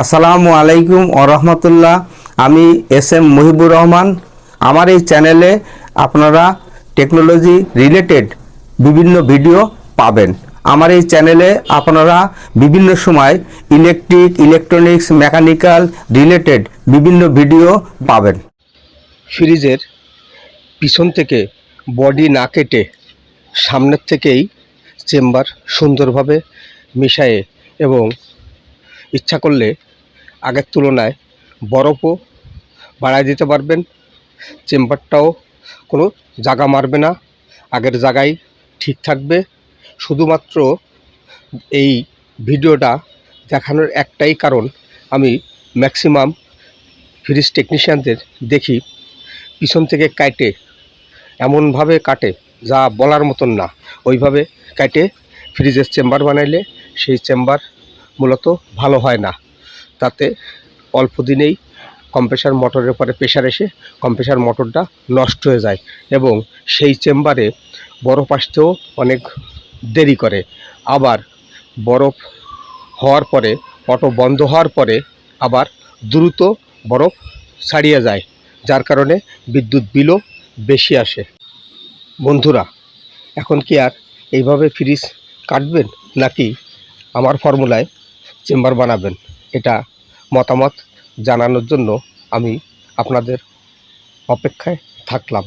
আসসালামু আলাইকুম রহমতুল্লাহ। আমি এস এম মুহিবুর রহমান। আমার এই চ্যানেলে আপনারা টেকনোলজি রিলেটেড বিভিন্ন ভিডিও পাবেন। আমার এই চ্যানেলে আপনারা বিভিন্ন সময় ইলেকট্রিক, ইলেকট্রনিক্স, মেকানিক্যাল রিলেটেড বিভিন্ন ভিডিও পাবেন। ফ্রিজের পিছন থেকে বডি না কেটে সামনের থেকেই চেম্বার সুন্দরভাবে মিশায়ে এবং ইচ্ছা করলে আগের তুলনায় বরফও বাড়ায় দিতে পারবেন, চেম্বারটাও কোনো জায়গা মারবে না, আগের জায়গায় ঠিক থাকবে। শুধুমাত্র এই ভিডিওটা দেখানোর একটাই কারণ, আমি ম্যাক্সিমাম ফ্রিজ টেকনিশিয়ানদের দেখি পিছন থেকে কাটে এমনভাবে কাটে যা বলার মতন না। ওইভাবে কাটে ফ্রিজের চেম্বার বানাইলে সেই চেম্বার মূলত ভালো হয় না। তাতে অল্প দিনেই কম্প্রেসার মোটরের পরে প্রেশার এসে কম্প্রেসার মোটরটা নষ্ট হয়ে যায় এবং সেই চেম্বারে বরফ আসতেও অনেক দেরি করে। আবার বরফ হওয়ার পরে অটো বন্ধ হওয়ার পরে আবার দ্রুত বরফ ছাড়িয়ে যায়, যার কারণে বিদ্যুৎ বিলও বেশি আসে। বন্ধুরা, এখন কি আর এইভাবে ফ্রিজ কাটবেন নাকি আমার ফর্মুলায় চেম্বার বানাবেন? এটা মতামত জানানোর জন্য আমি আপনাদের অপেক্ষায় থাকলাম।